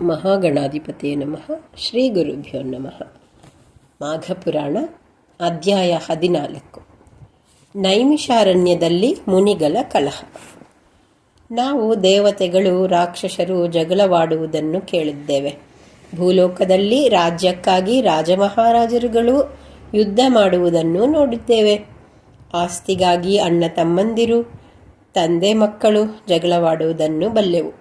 ಮಹಾಗಣಾಧಿಪತಿಯೇ ನಮಃ. ಶ್ರೀ ಗುರುಭ್ಯೋ ನಮಃ. ಮಾಘಪುರಾಣ, ಅಧ್ಯಾಯ ಹದಿನಾಲ್ಕು. ನೈಮಿಷಾರಣ್ಯದಲ್ಲಿ ಮುನಿಗಳ ಕಲಹ. ನಾವು ದೇವತೆಗಳು, ರಾಕ್ಷಸರು ಜಗಳವಾಡುವುದನ್ನು ಕೇಳಿದ್ದೇವೆ. ಭೂಲೋಕದಲ್ಲಿ ರಾಜ್ಯಕ್ಕಾಗಿ ರಾಜಮಹಾರಾಜರುಗಳು ಯುದ್ಧ ಮಾಡುವುದನ್ನು ನೋಡಿದ್ದೇವೆ. ಆಸ್ತಿಗಾಗಿ ಅಣ್ಣ ತಮ್ಮಂದಿರು, ತಂದೆ ಮಕ್ಕಳು ಜಗಳವಾಡುವುದನ್ನು ಬಲ್ಲೆವು.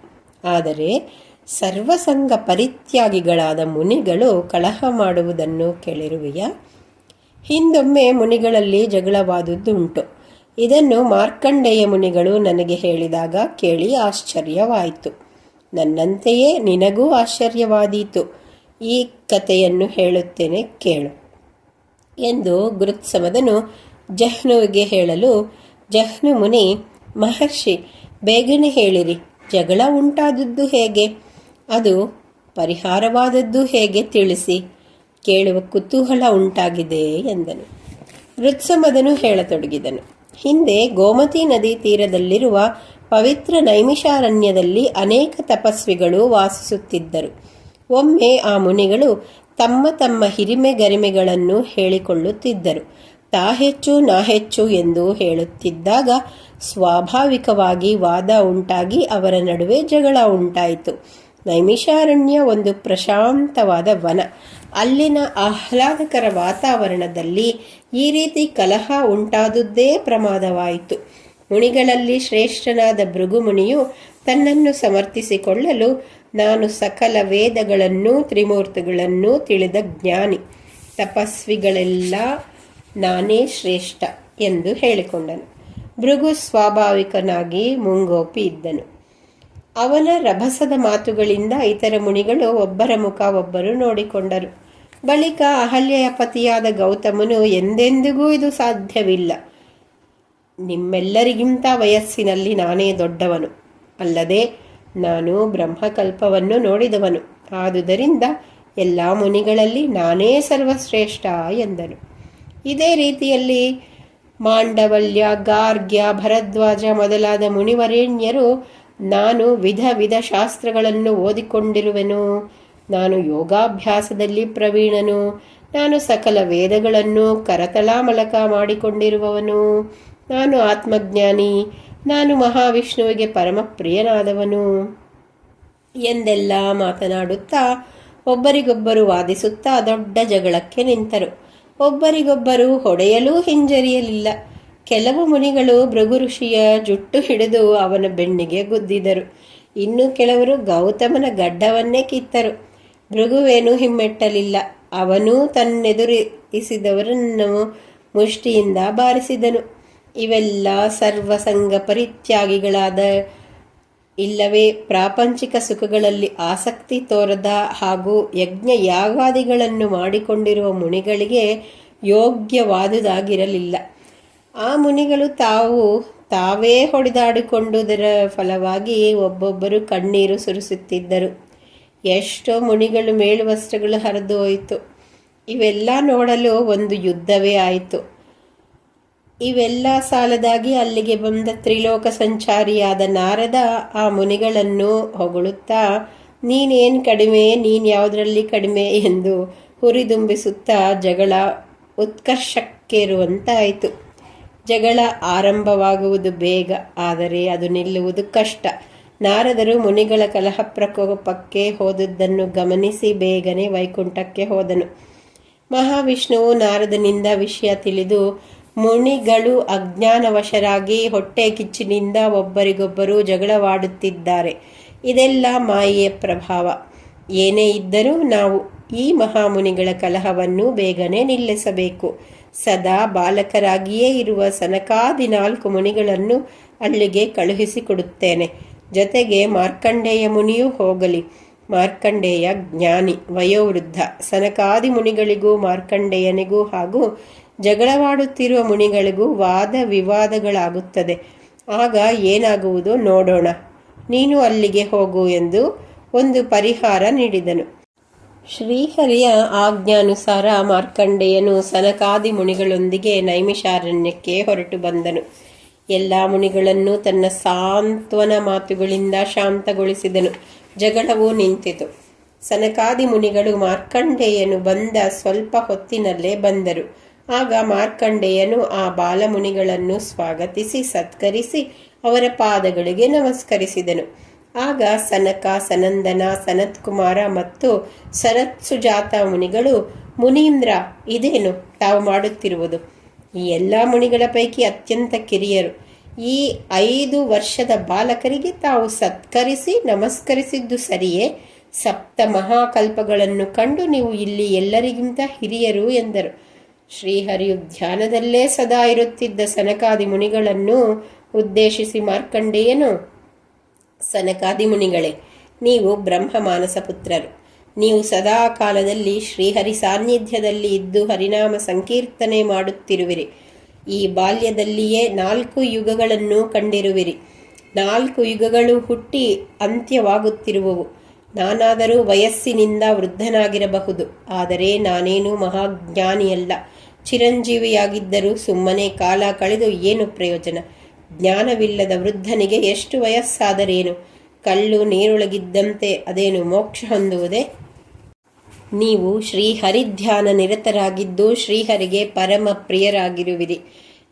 ಆದರೆ ಸರ್ವಸಂಗ ಪರಿತ್ಯಾಗಿಗಳಾದ ಮುನಿಗಳು ಕಲಹ ಮಾಡುವುದನ್ನು ಕೇಳಿರುವೆಯ? ಹಿಂದೊಮ್ಮೆ ಮುನಿಗಳಲ್ಲಿ ಜಗಳವಾದುದು ಉಂಟು. ಇದನ್ನು ಮಾರ್ಕಂಡೇಯ ಮುನಿಗಳು ನನಗೆ ಹೇಳಿದಾಗ ಕೇಳಿ ಆಶ್ಚರ್ಯವಾಯಿತು. ನನ್ನಂತೆಯೇ ನಿನಗೂ ಆಶ್ಚರ್ಯವಾದೀತು. ಈ ಕಥೆಯನ್ನು ಹೇಳುತ್ತೇನೆ ಕೇಳು ಎಂದು ಗುರುತ್ಸವದನು ಜಹ್ನುವಿಗೆ ಹೇಳಲು, ಜಹ್ನು ಮುನಿ, ಮಹರ್ಷಿ, ಬೇಗನೆ ಹೇಳಿರಿ, ಜಗಳ ಉಂಟಾದದ್ದು ಹೇಗೆ? ಅದು ಪರಿಹಾರವಾದದ್ದು ಹೇಗೆ ತಿಳಿಸಿ? ಕೇಳುವ ಕುತೂಹಲ ಉಂಟಾಗಿದೆ ಎಂದನು. ಋತ್ಸಮದನು ಹೇಳತೊಡಗಿದನು. ಹಿಂದೆ ಗೋಮತಿ ನದಿ ತೀರದಲ್ಲಿರುವ ಪವಿತ್ರ ನೈಮಿಷಾರಣ್ಯದಲ್ಲಿ ಅನೇಕ ತಪಸ್ವಿಗಳು ವಾಸಿಸುತ್ತಿದ್ದರು. ಒಮ್ಮೆ ಆ ಮುನಿಗಳು ತಮ್ಮ ತಮ್ಮ ಹಿರಿಮೆ ಗರಿಮೆಗಳನ್ನು ಹೇಳಿಕೊಳ್ಳುತ್ತಿದ್ದರು. ತಾ ಹೆಚ್ಚು, ನಾ ಹೆಚ್ಚು ಎಂದು ಹೇಳುತ್ತಿದ್ದಾಗ ಸ್ವಾಭಾವಿಕವಾಗಿ ವಾದ ಉಂಟಾಗಿ ಅವರ ನಡುವೆ ಜಗಳ ಉಂಟಾಯಿತು. ನೈಮಿಷಾರಣ್ಯ ಒಂದು ಪ್ರಶಾಂತವಾದ ವನ. ಅಲ್ಲಿನ ಆಹ್ಲಾದಕರ ವಾತಾವರಣದಲ್ಲಿ ಈ ರೀತಿ ಕಲಹ ಉಂಟಾದುದೇ ಪ್ರಮಾದವಾಯಿತು. ಮುನಿಗಳಲ್ಲಿ ಶ್ರೇಷ್ಠನಾದ ಭೃಗುಮುನಿಯು ತನ್ನನ್ನು ಸಮರ್ಥಿಸಿಕೊಳ್ಳಲು ನಾನು ಸಕಲ ವೇದಗಳನ್ನು ತ್ರಿಮೂರ್ತಿಗಳನ್ನು ತಿಳಿದ ಜ್ಞಾನಿ. ತಪಸ್ವಿಗಳೆಲ್ಲ ನಾನೇ ಶ್ರೇಷ್ಠ ಎಂದು ಹೇಳಿಕೊಂಡನು. ಭೃಗು ಸ್ವಾಭಾವಿಕನಾಗಿ ಮುಂಗೋಪಿ ಇದ್ದನು. ಅವನ ರಭಸದ ಮಾತುಗಳಿಂದ ಇತರ ಮುನಿಗಳು ಒಬ್ಬರ ಮುಖ ಒಬ್ಬರು ನೋಡಿಕೊಂಡರು. ಬಳಿಕ ಅಹಲ್ಯೆಯ ಪತಿಯಾದ ಗೌತಮನು ಎಂದೆಂದಿಗೂ ಇದು ಸಾಧ್ಯವಿಲ್ಲ. ನಿಮ್ಮೆಲ್ಲರಿಗಿಂತ ವಯಸ್ಸಿನಲ್ಲಿ ನಾನೇ ದೊಡ್ಡವನು. ಅಲ್ಲದೆ ನಾನು ಬ್ರಹ್ಮಕಲ್ಪವನ್ನು ನೋಡಿದವನು. ಆದುದರಿಂದ ಎಲ್ಲ ಮುನಿಗಳಲ್ಲಿ ನಾನೇ ಸರ್ವಶ್ರೇಷ್ಠ ಎಂದನು. ಇದೇ ರೀತಿಯಲ್ಲಿ ಮಾಂಡವಲ್ಯ, ಗಾರ್ಗ್ಯ, ಭರದ್ವಾಜ ಮೊದಲಾದ ಮುನಿವರೇಣ್ಯರು ನಾನು ವಿಧ ವಿಧ ಶಾಸ್ತ್ರಗಳನ್ನು ಓದಿಕೊಂಡಿರುವೆನು. ನಾನು ಯೋಗಾಭ್ಯಾಸದಲ್ಲಿ ಪ್ರವೀಣನು. ನಾನು ಸಕಲ ವೇದಗಳನ್ನು ಕರತಲಾಮಲಕ ಮಾಡಿಕೊಂಡಿರುವವನು. ನಾನು ಆತ್ಮಜ್ಞಾನಿ. ನಾನು ಮಹಾವಿಷ್ಣುವಿಗೆ ಪರಮ ಪ್ರಿಯನಾದವನು ಎಂದೆಲ್ಲ ಮಾತನಾಡುತ್ತಾ ಒಬ್ಬರಿಗೊಬ್ಬರು ವಾದಿಸುತ್ತಾ ದೊಡ್ಡ ಜಗಳಕ್ಕೆ ನಿಂತರು. ಒಬ್ಬರಿಗೊಬ್ಬರು ಹೊಡೆಯಲೂ ಹಿಂಜರಿಯಲಿಲ್ಲ. ಕೆಲವು ಮುನಿಗಳು ಭೃಗು ಋಷಿಯ ಜುಟ್ಟು ಹಿಡಿದು ಅವನ ಬೆನ್ನಿಗೆ ಗುದ್ದಿದರು. ಇನ್ನು ಕೆಲವರು ಗೌತಮನ ಗಡ್ಡವನ್ನೇ ಕಿತ್ತರು. ಭೃಗುವೇನು ಹಿಮ್ಮೆಟ್ಟಲಿಲ್ಲ. ಅವನೂ ತನ್ನೆದುರಿಸಿದವರನ್ನು ಮುಷ್ಟಿಯಿಂದ ಬಾರಿಸಿದನು. ಇವೆಲ್ಲ ಸರ್ವಸಂಗ ಪರಿತ್ಯಾಗಿಗಳಾದ, ಇಲ್ಲವೇ ಪ್ರಾಪಂಚಿಕ ಸುಖಗಳಲ್ಲಿ ಆಸಕ್ತಿ ತೋರದ ಹಾಗೂ ಯಜ್ಞ ಯಾಗಾದಿಗಳನ್ನು ಮಾಡಿಕೊಂಡಿರುವ ಮುನಿಗಳಿಗೆ ಯೋಗ್ಯವಾದುದಾಗಿರಲಿಲ್ಲ. ಆ ಮುನಿಗಳು ತಾವು ತಾವೇ ಹೊಡೆದಾಡಿಕೊಂಡುದರ ಫಲವಾಗಿ ಒಬ್ಬೊಬ್ಬರು ಕಣ್ಣೀರು ಸುರಿಸುತ್ತಿದ್ದರು. ಎಷ್ಟೋ ಮುನಿಗಳು ಮೇಲುವಸ್ತ್ರಗಳು ಹರಿದು ಹೋಯಿತು. ಇವೆಲ್ಲ ನೋಡಲು ಒಂದು ಯುದ್ಧವೇ ಆಯಿತು. ಇವೆಲ್ಲ ಸಾಲದಾಗಿ ಅಲ್ಲಿಗೆ ಬಂದ ತ್ರಿಲೋಕ ಸಂಚಾರಿಯಾದ ನಾರದ ಆ ಮುನಿಗಳನ್ನು ಹೊಗಳುತ್ತಾ, ನೀನೇನು ಕಡಿಮೆ, ನೀನು ಯಾವುದರಲ್ಲಿ ಕಡಿಮೆ ಎಂದು ಹುರಿದುಂಬಿಸುತ್ತಾ ಜಗಳ ಉತ್ಕರ್ಷಕ್ಕೇರುವಂತಾಯಿತು. ಜಗಳ ಆರಂಭವಾಗುವುದು ಬೇಗ, ಆದರೆ ಅದು ನಿಲ್ಲುವುದು ಕಷ್ಟ. ನಾರದರು ಮುನಿಗಳ ಕಲಹ ಪ್ರಕೋಪಕ್ಕೆ ಹೋದದ್ದನ್ನು ಗಮನಿಸಿ ಬೇಗನೆ ವೈಕುಂಠಕ್ಕೆ ಹೋದನು. ಮಹಾವಿಷ್ಣುವು ನಾರದನಿಂದ ವಿಷಯ ತಿಳಿದು, ಮುನಿಗಳು ಅಜ್ಞಾನವಶರಾಗಿ ಹೊಟ್ಟೆ ಕಿಚ್ಚಿನಿಂದ ಒಬ್ಬರಿಗೊಬ್ಬರು ಜಗಳವಾಡುತ್ತಿದ್ದಾರೆ. ಇದೆಲ್ಲ ಮಾಯೆಯ ಪ್ರಭಾವ. ಏನೇ ಇದ್ದರೂ ನಾವು ಈ ಮಹಾಮುನಿಗಳ ಕಲಹವನ್ನು ಬೇಗನೆ ನಿಲ್ಲಿಸಬೇಕು. ಸದಾ ಬಾಲಕರಾಗಿಯೇ ಇರುವ ಸನಕಾದಿ ನಾಲ್ಕು ಮುನಿಗಳನ್ನು ಅಲ್ಲಿಗೆ ಕಳುಹಿಸಿಕೊಡುತ್ತೇನೆ. ಜೊತೆಗೆ ಮಾರ್ಕಂಡೇಯ ಮುನಿಯೂ ಹೋಗಲಿ. ಮಾರ್ಕಂಡೇಯ ಜ್ಞಾನಿ, ವಯೋವೃದ್ಧ, ಸನಕಾದಿ ಮುನಿಗಳಿಗೂ, ಮಾರ್ಕಂಡೇಯನಿಗೂ ಹಾಗೂ ಜಗಳವಾಡುತ್ತಿರುವ ಮುನಿಗಳಿಗೂ ವಾದ ವಿವಾದಗಳಾಗುತ್ತದೆ. ಆಗ ಏನಾಗುವುದು ನೋಡೋಣ. ನೀನು ಅಲ್ಲಿಗೆ ಹೋಗು ಎಂದು ಒಂದು ಪರಿಹಾರ ನೀಡಿದನು. ಶ್ರೀಹರಿಯ ಆಜ್ಞಾನುಸಾರ ಮಾರ್ಕಂಡೇಯನು ಸನಕಾದಿ ಮುನಿಗಳೊಂದಿಗೆ ನೈಮಿಷಾರಣ್ಯಕ್ಕೆ ಹೊರಟು ಬಂದನು. ಎಲ್ಲ ಮುನಿಗಳನ್ನು ತನ್ನ ಸಾಂತ್ವನ ಮಾತುಗಳಿಂದ ಶಾಂತಗೊಳಿಸಿದನು. ಜಗಳವು ನಿಂತಿತು. ಸನಕಾದಿ ಮುನಿಗಳು ಮಾರ್ಕಂಡೇಯನು ಬಂದ ಸ್ವಲ್ಪ ಹೊತ್ತಿನಲ್ಲೇ ಬಂದರು. ಆಗ ಮಾರ್ಕಂಡೇಯನು ಆ ಬಾಲಮುನಿಗಳನ್ನು ಸ್ವಾಗತಿಸಿ, ಸತ್ಕರಿಸಿ, ಅವರ ಪಾದಗಳಿಗೆ ನಮಸ್ಕರಿಸಿದನು. ಆಗ ಸನಕ ಸನಂದನ ಸನತ್ಕುಮಾರ ಮತ್ತು ಸನತ್ಸುಜಾತ ಮುನಿಗಳು, ಮುನೀಂದ್ರ ಇದೇನು ತಾವು ಮಾಡುತ್ತಿರುವುದು? ಈ ಎಲ್ಲ ಮುನಿಗಳ ಪೈಕಿ ಅತ್ಯಂತ ಕಿರಿಯರು. ಈ ಐದು ವರ್ಷದ ಬಾಲಕರಿಗೆ ತಾವು ಸತ್ಕರಿಸಿ ನಮಸ್ಕರಿಸಿದ್ದು ಸರಿಯೇ? ಸಪ್ತ ಮಹಾಕಲ್ಪಗಳನ್ನು ಕಂಡು ನೀವು ಇಲ್ಲಿ ಎಲ್ಲರಿಗಿಂತ ಹಿರಿಯರು ಎಂದರು. ಶ್ರೀಹರಿಯು ಧ್ಯಾನದಲ್ಲೇ ಸದಾ ಇರುತ್ತಿದ್ದ ಸನಕಾದಿ ಮುನಿಗಳನ್ನು ಉದ್ದೇಶಿಸಿ ಮಾರ್ಕಂಡೇಯನು ಸನಕಾದಿ ಮುನಿಗಳೇ ನೀವು ಬ್ರಹ್ಮ ಮಾನಸ ಪುತ್ರರು. ನೀವು ಸದಾ ಕಾಲದಲ್ಲಿ ಶ್ರೀಹರಿ ಸಾನ್ನಿಧ್ಯದಲ್ಲಿ ಇದ್ದು ಹರಿನಾಮ ಸಂಕೀರ್ತನೆ ಮಾಡುತ್ತಿರುವಿರಿ. ಈ ಬಾಲ್ಯದಲ್ಲಿಯೇ ನಾಲ್ಕು ಯುಗಗಳನ್ನು ಕಂಡಿರುವಿರಿ. ನಾಲ್ಕು ಯುಗಗಳು ಹುಟ್ಟಿ ಅಂತ್ಯವಾಗುತ್ತಿರುವವು. ನಾನಾದರೂ ವಯಸ್ಸಿನಿಂದ ವೃದ್ಧನಾಗಿರಬಹುದು. ಆದರೆ ನಾನೇನು ಮಹಾಜ್ಞಾನಿಯಲ್ಲ. ಚಿರಂಜೀವಿಯಾಗಿದ್ದರೂ ಸುಮ್ಮನೆ ಕಾಲ ಕಳೆದು ಏನು ಪ್ರಯೋಜನ? ಜ್ಞಾನವಿಲ್ಲದ ವೃದ್ಧನಿಗೆ ಎಷ್ಟು ವಯಸ್ಸಾದರೇನು? ಕಲ್ಲು ನೀರುಳಗಿದ್ದಂತೆ ಅದೇನು ಮೋಕ್ಷ ಹೊಂದುವುದೇ? ನೀವು ಶ್ರೀಹರಿಧ್ಯಾನ ನಿರತರಾಗಿದ್ದು ಶ್ರೀಹರಿಗೆ ಪರಮ ಪ್ರಿಯರಾಗಿರುವಿರಿ.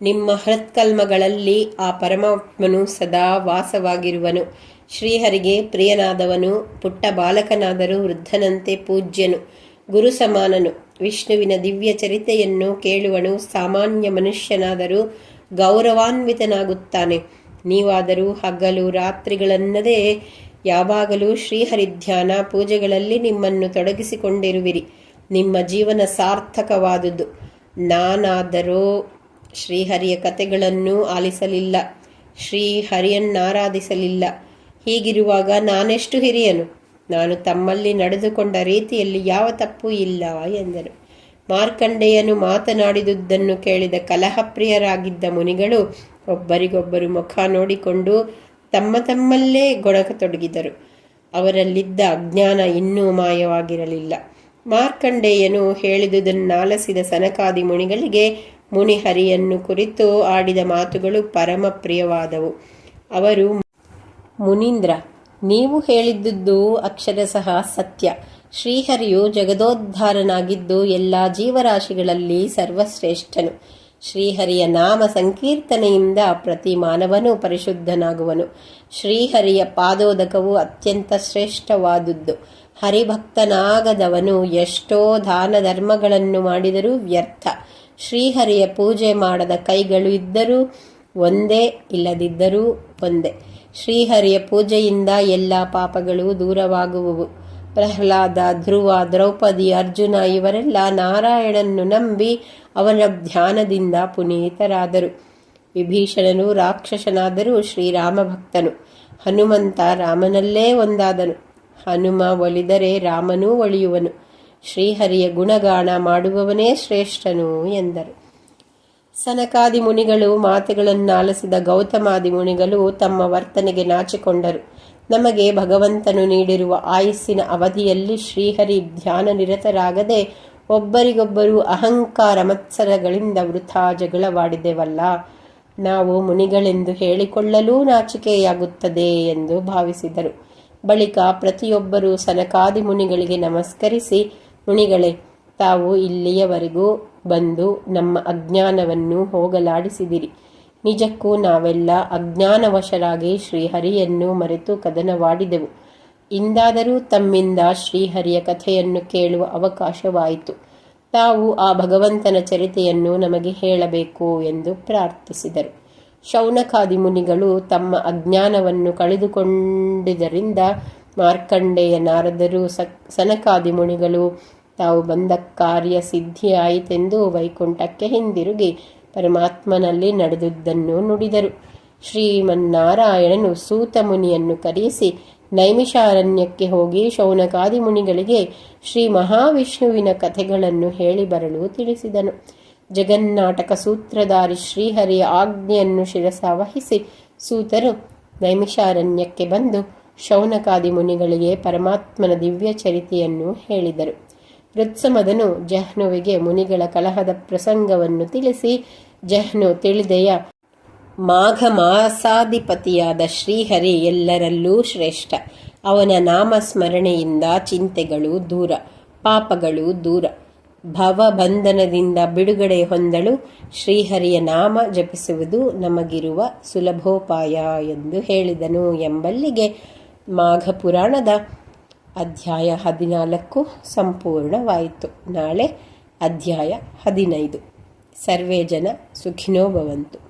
ನಿಮ್ಮ ಹೃತ್ಕಲ್ಮಗಳಲ್ಲಿ ಆ ಪರಮಾತ್ಮನು ಸದಾ ವಾಸವಾಗಿರುವನು. ಶ್ರೀಹರಿಗೆ ಪ್ರಿಯನಾದವನು, ಪುಟ್ಟ ಬಾಲಕನಾದರೂ ವೃದ್ಧನಂತೆ ಪೂಜ್ಯನು ಗುರು ಸಮಾನನು ವಿಷ್ಣುವಿನ ದಿವ್ಯ ಚರಿತೆಯನ್ನು ಕೇಳುವನು, ಸಾಮಾನ್ಯ ಮನುಷ್ಯನಾದರೂ ಗೌರವಾನ್ವಿತನಾಗುತ್ತಾನೆ. ನೀವಾದರೂ ಹಗಲು ರಾತ್ರಿಗಳನ್ನದೇ ಯಾವಾಗಲೂ ಶ್ರೀಹರಿಧ್ಯಾನ ಪೂಜೆಗಳಲ್ಲಿ ನಿಮ್ಮನ್ನು ತೊಡಗಿಸಿಕೊಂಡಿರುವಿರಿ. ನಿಮ್ಮ ಜೀವನ ಸಾರ್ಥಕವಾದುದು. ನಾನಾದರೂ ಶ್ರೀಹರಿಯ ಕಥೆಗಳನ್ನು ಆಲಿಸಲಿಲ್ಲ. ಶ್ರೀಹರಿಯನ್ನಾರಾಧಿಸಲಿಲ್ಲ. ಹೀಗಿರುವಾಗ ನಾನೆಷ್ಟು ಹಿರಿಯನು? ನಾನು ತಮ್ಮಲ್ಲಿ ನಡೆದುಕೊಂಡ ರೀತಿಯಲ್ಲಿ ಯಾವ ತಪ್ಪು ಇಲ್ಲ ಎಂದನು ಮಾರ್ಕಂಡೇಯನು ಮಾತನಾಡಿದುದನ್ನು ಕೇಳಿದ ಕಲಹಪ್ರಿಯರಾಗಿದ್ದ ಮುನಿಗಳು ಒಬ್ಬರಿಗೊಬ್ಬರು ಮುಖ ನೋಡಿಕೊಂಡು ತಮ್ಮ ತಮ್ಮಲ್ಲೇ ಗೊಣಕತೊಡಗಿದರು. ಅವರಲ್ಲಿದ್ದ ಅಜ್ಞಾನ ಇನ್ನೂ ಮಾಯವಾಗಿರಲಿಲ್ಲ. ಮಾರ್ಕಂಡೇಯನು ಹೇಳಿದುದನ್ನಾಲಸಿದ ಸನಕಾದಿ ಮುನಿಗಳಿಗೆ ಮುನಿಹರಿಯನ್ನು ಕುರಿತು ಆಡಿದ ಮಾತುಗಳು ಪರಮ ಪ್ರಿಯವಾದವು ಅವರು, ಮುನೀಂದ್ರ, ನೀವು ಹೇಳಿದ್ದುದು ಅಕ್ಷರಶಃ ಸತ್ಯ. ಶ್ರೀಹರಿಯು ಜಗದೋದ್ಧಾರನಾಗಿದ್ದು ಎಲ್ಲ ಜೀವರಾಶಿಗಳಲ್ಲಿ ಸರ್ವಶ್ರೇಷ್ಠನು. ಶ್ರೀಹರಿಯ ನಾಮ ಸಂಕೀರ್ತನೆಯಿಂದ ಪ್ರತಿ ಮಾನವನು ಪರಿಶುದ್ಧನಾಗುವನು. ಶ್ರೀಹರಿಯ ಪಾದೋದಕವು ಅತ್ಯಂತ ಶ್ರೇಷ್ಠವಾದುದ್ದು. ಹರಿಭಕ್ತನಾಗದವನು ಎಷ್ಟೋ ದಾನ ಧರ್ಮಗಳನ್ನು ಮಾಡಿದರೂ ವ್ಯರ್ಥ. ಶ್ರೀಹರಿಯ ಪೂಜೆ ಮಾಡದ ಕೈಗಳು ಇದ್ದರೂ ಒಂದೇ, ಇಲ್ಲದಿದ್ದರೂ ಒಂದೇ. ಶ್ರೀಹರಿಯ ಪೂಜೆಯಿಂದ ಎಲ್ಲ ಪಾಪಗಳು ದೂರವಾಗುವುವು. ಪ್ರಹ್ಲಾದ, ಧ್ರುವ, ದ್ರೌಪದಿ, ಅರ್ಜುನ ಇವರೆಲ್ಲ ನಾರಾಯಣನ್ನು ನಂಬಿ ಅವನ ಧ್ಯಾನದಿಂದ ಪುನೀತರಾದರು. ವಿಭೀಷಣನು ರಾಕ್ಷಸನಾದರೂ ಶ್ರೀರಾಮ ಭಕ್ತನು. ಹನುಮಂತ ರಾಮನಲ್ಲೇ ಒಂದಾದನು. ಹನುಮ ಒಲಿದರೆ ರಾಮನೂ ಒಳಿಯುವನು. ಶ್ರೀಹರಿಯ ಗುಣಗಾನ ಮಾಡುವವನೇ ಶ್ರೇಷ್ಠನು ಎಂದರು. ಸನಕಾದಿ ಮುನಿಗಳು ಮಾತುಗಳನ್ನಾಲಿಸಿದ ಗೌತಮಾದಿ ಮುನಿಗಳು ತಮ್ಮ ವರ್ತನೆಗೆ ನಾಚಿಕೊಂಡರು. ನಮಗೆ ಭಗವಂತನು ನೀಡಿರುವ ಆಯಸ್ಸಿನ ಅವಧಿಯಲ್ಲಿ ಶ್ರೀಹರಿ ಧ್ಯಾನ ನಿರತರಾಗದೆ ಒಬ್ಬರಿಗೊಬ್ಬರು ಅಹಂಕಾರ ಮತ್ಸರಗಳಿಂದ ವೃಥಾ ಜಗಳವಾಡಿದೆವಲ್ಲ ನಾವು ಮುನಿಗಳೆಂದು ಹೇಳಿಕೊಳ್ಳಲೂ ನಾಚಿಕೆಯಾಗುತ್ತದೆ ಎಂದು ಭಾವಿಸಿದರು. ಬಳಿಕ ಪ್ರತಿಯೊಬ್ಬರೂ ಸನಕಾದಿ ಮುನಿಗಳಿಗೆ ನಮಸ್ಕರಿಸಿ, ಮುನಿಗಳೇ, ತಾವು ಇಲ್ಲಿಯವರೆಗೂ ಬಂದು ನಮ್ಮ ಅಜ್ಞಾನವನ್ನು ಹೋಗಲಾಡಿಸಿದಿರಿ. ನಿಜಕ್ಕೂ ನಾವೆಲ್ಲ ಅಜ್ಞಾನವಶರಾಗಿ ಶ್ರೀಹರಿಯನ್ನು ಮರೆತು ಕದನವಾಡಿದೆವು. ಇಂದಾದರೂ ತಮ್ಮಿಂದ ಶ್ರೀಹರಿಯ ಕಥೆಯನ್ನು ಕೇಳುವ ಅವಕಾಶವಾಯಿತು. ತಾವು ಆ ಭಗವಂತನ ಚರಿತೆಯನ್ನು ನಮಗೆ ಹೇಳಬೇಕು ಎಂದು ಪ್ರಾರ್ಥಿಸಿದರು. ಶೌನಕಾದಿ ಮುನಿಗಳು ತಮ್ಮ ಅಜ್ಞಾನವನ್ನು ಕಳೆದುಕೊಂಡಿದ್ದರಿಂದ ಮಾರ್ಕಂಡೇಯ ನಾರದರು ಸನಕಾದಿ ಮುನಿಗಳು ತಾವು ಬಂದ ಕಾರ್ಯ ಸಿದ್ಧಿಯಾಯಿತೆಂದು ವೈಕುಂಠಕ್ಕೆ ಹಿಂದಿರುಗಿ ಪರಮಾತ್ಮನಲ್ಲಿ ನಡೆದುದನ್ನು ನುಡಿದರು. ಶ್ರೀಮನ್ನಾರಾಯಣನು ಸೂತ ಮುನಿಯನ್ನು ಕರೆಯಿಸಿ ನೈಮಿಷಾರಣ್ಯಕ್ಕೆ ಹೋಗಿ ಶೌನಕಾದಿ ಮುನಿಗಳಿಗೆ ಶ್ರೀ ಮಹಾವಿಷ್ಣುವಿನ ಕಥೆಗಳನ್ನು ಹೇಳಿ ಬರಲು ತಿಳಿಸಿದನು. ಜಗನ್ನಾಟಕ ಸೂತ್ರಧಾರಿ ಶ್ರೀಹರಿಯ ಆಜ್ಞೆಯನ್ನು ಶಿರಸಾವಹಿಸಿ ಸೂತರು ನೈಮಿಷಾರಣ್ಯಕ್ಕೆ ಬಂದು ಶೌನಕಾದಿ ಮುನಿಗಳಿಗೆ ಪರಮಾತ್ಮನ ದಿವ್ಯ ಚರಿತೆಯನ್ನು ಹೇಳಿದರು. ವೃತ್ಸಮದನು ಜಹ್ನುವಿಗೆ ಮುನಿಗಳ ಕಲಹದ ಪ್ರಸಂಗವನ್ನು ತಿಳಿಸಿ, ಜಹ್ನು, ತಿಳಿದೆಯ? ಮಾಘ ಮಾಸಾಧಿಪತಿಯಾದ ಶ್ರೀಹರಿ ಎಲ್ಲರಲ್ಲೂ ಶ್ರೇಷ್ಠ. ಅವನ ನಾಮಸ್ಮರಣೆಯಿಂದ ಚಿಂತೆಗಳು ದೂರ, ಪಾಪಗಳು ದೂರ. ಭವಬಂಧನದಿಂದ ಬಿಡುಗಡೆ ಹೊಂದಲು ಶ್ರೀಹರಿಯ ನಾಮ ಜಪಿಸುವುದು ನಮಗಿರುವ ಸುಲಭೋಪಾಯ ಎಂದು ಹೇಳಿದನು ಎಂಬಲ್ಲಿಗೆ ಮಾಘ ಪುರಾಣದ ಅಧ್ಯಾಯ ಹದಿನಾಲ್ಕು ಸಂಪೂರ್ಣವಾಯಿತು. ನಾಳೆ ಅಧ್ಯಾಯ ಹದಿನೈದು. ಸರ್ವೇ ಜನ ಸುಖಿನೋ ಭವಂತು.